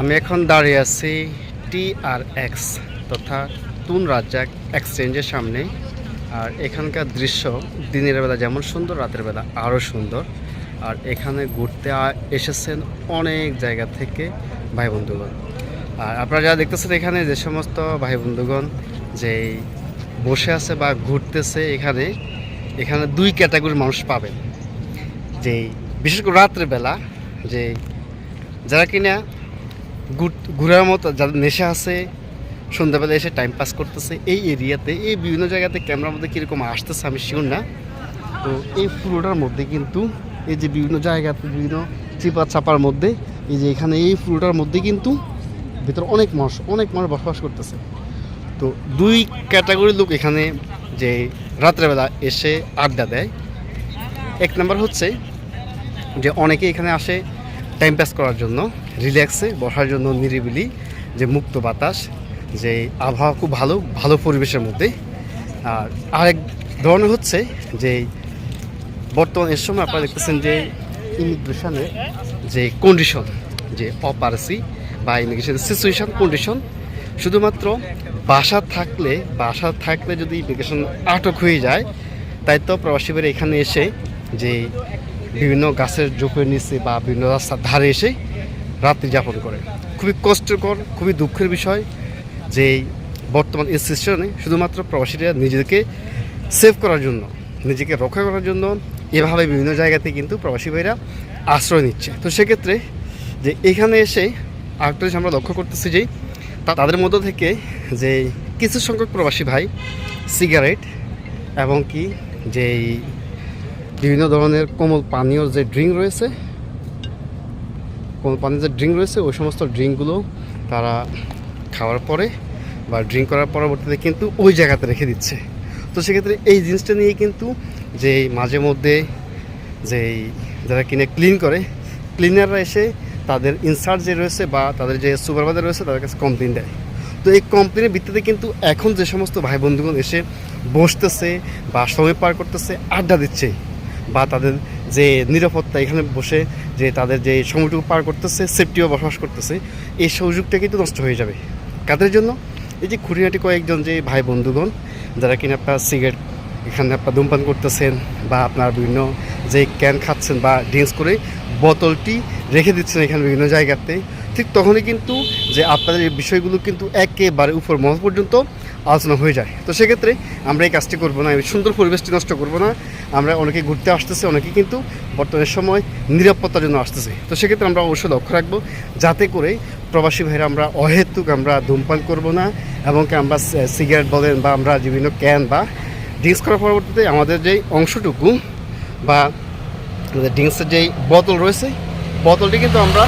আমি এখন দাঁড়িয়ে আছি টি আর এক্স তথা তুন রাজ্জাক এক্সচেঞ্জের সামনে। আর এখানকার দৃশ্য দিনের বেলা যেমন সুন্দর, রাতের বেলা আরও সুন্দর। আর এখানে ঘুরতে এসেছেন অনেক জায়গা থেকে ভাই বন্ধুগণ। আর আপনারা যারা দেখতেছেন এখানে যে সমস্ত ভাই বন্ধুগণ যে বসে আছে বা ঘুরতেছে এখানে এখানে দুই ক্যাটাগরির মানুষ পাবেন। যে বিশেষ করে রাত্রেবেলা যে যারা কিনা ঘোরার মতো যাদের নেশা আছে সন্ধ্যাবেলা এসে টাইম পাস করতেছে, এই এরিয়াতে, এই বিভিন্ন জায়গাতে ক্যামেরার মধ্যে কীরকম আসতেছে আমি শিওর না। তো এই পুরোটার মধ্যে কিন্তু এই যে বিভিন্ন জায়গাতে, বিভিন্ন চিপা চাপার মধ্যে, এই যে এখানে এই পুরোটার মধ্যে কিন্তু ভিতরে অনেক মানুষ অনেক মানুষ বসবাস করতেছে। তো দুই ক্যাটাগরির লোক এখানে যে রাত্রেবেলা এসে আড্ডা দেয়। এক নাম্বার হচ্ছে যে অনেকে এখানে আসে টাইম পাস করার জন্য রিল্যাক্সে বসার জন্য নিরিবিলি যে মুক্ত বাতাস, যে আবহাওয়া খুব ভালো ভালো পরিবেশের মধ্যে। আর আরেক ধরনের হচ্ছে যে বর্তমান এর সময় আপনারা দেখতেছেন যে ইমিগ্রেশনের যে কন্ডিশন যে অপারেসি বা ইমিগ্রেশন সিচুয়েশন কন্ডিশন শুধুমাত্র বাসা থাকলে বাসা থাকলে যদি ইমিগ্রেশন আটক হয়ে যায়, তাই তো প্রবাসীদের এখানে এসে যে বিভিন্ন গাছের জোপের নিচে বা বিভিন্ন রাস্তার ধারে এসে রাত্রি যাপন করে। খুবই কষ্টকর, খুবই দুঃখের বিষয় যে বর্তমান এই সিচুয়েশনে শুধুমাত্র প্রবাসীরা নিজেদেরকে সেভ করার জন্য, নিজেকে রক্ষা করার জন্য এভাবে বিভিন্ন জায়গাতে কিন্তু প্রবাসী ভাইরা আশ্রয় নিচ্ছে। তো সেক্ষেত্রে যে এখানে এসে আরেকটা আমরা লক্ষ্য করতেছি যে তাদের মধ্য থেকে যে কিছু সংখ্যক প্রবাসী ভাই সিগারেট এবং কি যেই বিভিন্ন ধরনের কোমল পানীয় যে ড্রিঙ্ক রয়েছে, কোমল পানীয় যে ড্রিঙ্ক রয়েছে, ওই সমস্ত ড্রিঙ্কগুলো তারা খাওয়ার পরে বা ড্রিঙ্ক করার পরবর্তীতে কিন্তু ওই জায়গাতে রেখে দিচ্ছে। তো সেক্ষেত্রে এই জিনিসটা নিয়ে কিন্তু যে মাঝে মধ্যে যে যারা কিনে ক্লিন করে ক্লিনাররা এসে তাদের ইনসার্ট যে রয়েছে বা তাদের যে সুপারভাইজার রয়েছে তাদের কাছে কমপ্লেন দেয়। তো এই কমপ্লেনের ভিত্তিতে কিন্তু এখন যে সমস্ত ভাই বন্ধুগণ এসে বসতেছে বা সময় পার করতেছে, আড্ডা দিচ্ছে বা তাদের যে নিরাপত্তা এখানে বসে যে তাদের যে সময়টুকু পার করতেছে সেফটিও বসবাস করতেছে, এই সুযোগটা কিন্তু নষ্ট হয়ে যাবে। কাদের জন্য? এই যে খুঁটিনাটি কয়েকজন যে ভাই বন্ধুগণ, যারা কিনা আপনার সিগারেট এখানে আপনার ধূমপান করতেছেন বা আপনার বিভিন্ন যে ক্যান খাচ্ছেন বা ড্রিঙ্কস করে বোতলটি রেখে দিচ্ছেন এখানে বিভিন্ন জায়গাতে, ঠিক তখনই কিন্তু যে আপনাদের এই বিষয়গুলো কিন্তু একেবারে উপর মহল পর্যন্ত আলোচনা হয়ে যায়। তো সেক্ষেত্রে আমরা এই কাজটি করব না সুন্দর পরিবেশটি নষ্ট করব না। আমরা অনেকে ঘুরতে আসতেছে, অনেকে কিন্তু বর্তমানের সময় নিরাপত্তার জন্য আসতেছে। তো সেক্ষেত্রে আমরা অবশ্যই লক্ষ্য রাখব, যাতে করে প্রবাসী ভাইরা আমরা অহেতুক আমরা ধূমপান করব না এবং আমরা সিগারেট বলেন বা আমরা বিভিন্ন ক্যান বা ড্রিঙ্কস করার পরবর্তীতে আমাদের যেই অংশটুকু বা ড্রিঙ্কসের যেই বোতল রয়েছে, বোতলটি কিন্তু আমরা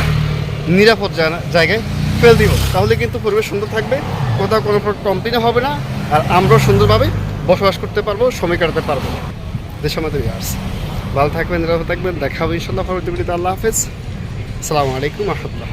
নিরাপদ জায়গা- জায়গায় ফেল দিব, তাহলে কিন্তু পরিবেশ সুন্দর থাকবে, কোথাও কোনো কমপ্লেন হবে না, আর আমরাও সুন্দরভাবে বসবাস করতে পারব, সময় কাটাতে পারব দেশের মধ্যে ইয়ার্স। ভালো থাকবেন, নিরাপদ থাকবেন, দেখা হবে ইনশাল্লাহ পরবর্তী আল্লাহ হাফেজ। আসসালামু আলাইকুম রহমতুল্লাহ